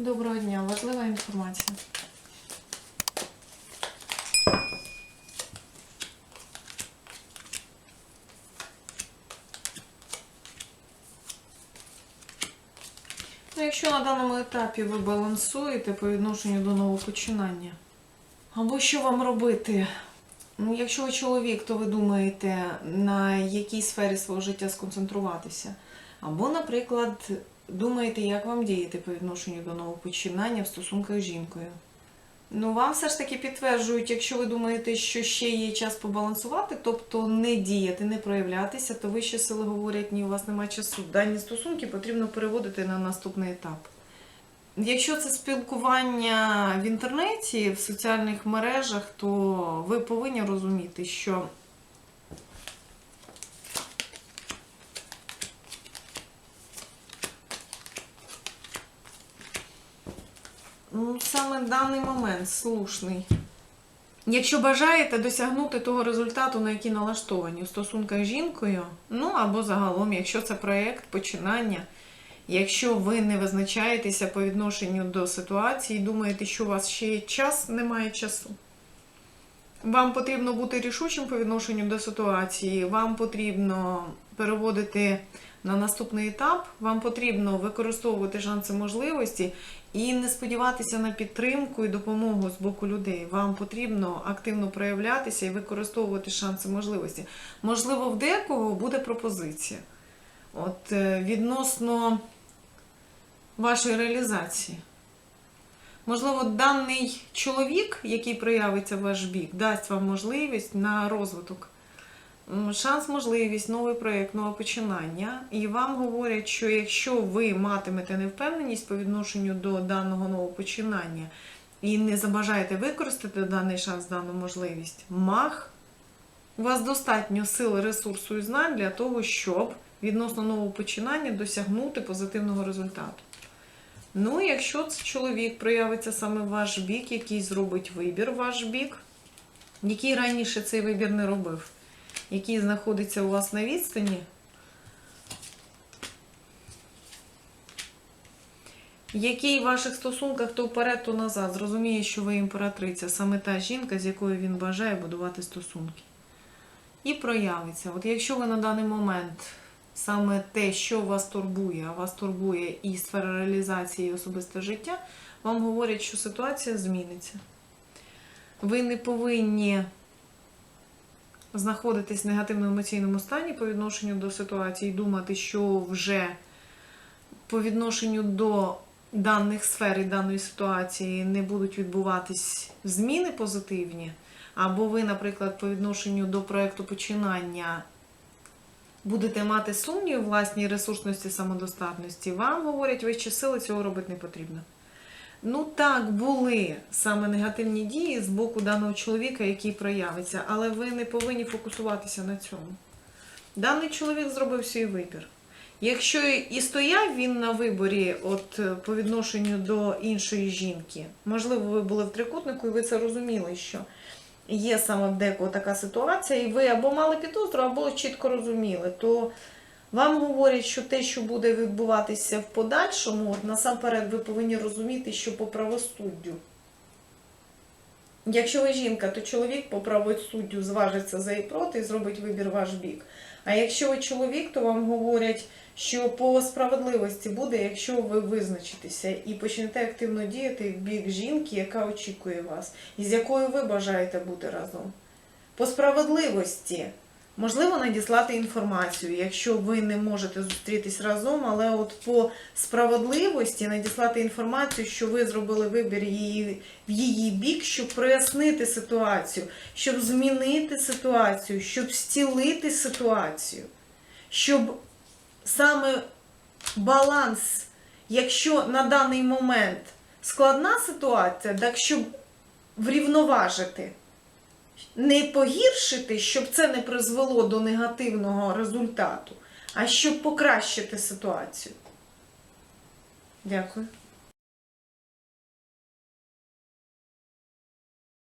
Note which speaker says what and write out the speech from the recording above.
Speaker 1: Доброго дня, важлива інформація. Ну, якщо на даному етапі ви балансуєте по відношенню до нового починання, або що вам робити? Ну, якщо ви чоловік, то ви думаєте, на якій сфері свого життя сконцентруватися. Або, наприклад, думаєте, як вам діяти по відношенню до нового починання в стосунках з жінкою. Ну, вам все ж таки підтверджують, якщо ви думаєте, що ще є час побалансувати, тобто не діяти, не проявлятися, то вищі сили говорять, ні, у вас немає часу. Дані стосунки потрібно переводити на наступний етап. Якщо це спілкування в інтернеті, в соціальних мережах, то ви повинні розуміти, що ну, саме даний момент слушний. Якщо бажаєте досягнути того результату, на який налаштовані у стосунках з жінкою, ну або загалом, якщо це проєкт, починання, якщо ви не визначаєтеся по відношенню до ситуації, думаєте, що у вас ще є час, немає часу. Вам потрібно бути рішучим по відношенню до ситуації, вам потрібно переводити на наступний етап, вам потрібно використовувати шанси можливості і не сподіватися на підтримку і допомогу з боку людей. Вам потрібно активно проявлятися і використовувати шанси можливості. Можливо, в декого буде пропозиція. От е, відносно вашої реалізації. Можливо, даний чоловік, який проявиться в ваш бік, дасть вам можливість на розвиток. Шанс, можливість, новий проєкт, нове починання. І вам говорять, що якщо ви матимете невпевненість по відношенню до даного нового починання і не забажаєте використати даний шанс, дану можливість, мах, у вас достатньо сили, ресурсу і знань для того, щоб відносно нового починання досягнути позитивного результату. Ну, якщо чоловік проявиться саме ваш бік, який зробить вибір в ваш бік, який раніше цей вибір не робив, який знаходиться у вас на відстані, який в ваших стосунках то вперед, то назад, зрозуміє, що ви імператриця, саме та жінка, з якою він бажає будувати стосунки. І проявиться. От якщо ви на даний момент саме те, що вас турбує, а вас турбує і сфера реалізації і особисте життя, вам говорять, що ситуація зміниться. Ви не повинні знаходитись в негативному емоційному стані по відношенню до ситуації і думати, що вже по відношенню до даних сфер і даної ситуації не будуть відбуватись зміни позитивні, або ви, наприклад, по відношенню до проекту починання будете мати сумнів власній ресурсності самодостатності, вам говорять, вищі сили цього робити не потрібно. Ну так, були саме негативні дії з боку даного чоловіка, який проявиться, але ви не повинні фокусуватися на цьому. Даний чоловік зробив свій вибір. Якщо і стояв він на виборі, от по відношенню до іншої жінки, можливо, ви були в трикутнику, і ви це розуміли, що є саме в декого така ситуація, і ви або мали підозру, або чітко розуміли, то вам говорять, що те, що буде відбуватися в подальшому, насамперед ви повинні розуміти, що по правосуддю. Якщо ви жінка, то чоловік по правосуддю зважиться за і проти і зробить вибір ваш бік. А якщо ви чоловік, то вам говорять, що по справедливості буде, якщо ви визначитеся і почнете активно діяти в бік жінки, яка очікує вас, і з якою ви бажаєте бути разом. По справедливості можливо надіслати інформацію, якщо ви не можете зустрітись разом, але от по справедливості надіслати інформацію, що ви зробили вибір її, в її бік, щоб прояснити ситуацію, щоб змінити ситуацію, щоб зцілити ситуацію, щоб саме баланс, якщо на даний момент складна ситуація, так щоб врівноважити не погіршити, щоб це не призвело до негативного результату, а щоб покращити ситуацію. Дякую.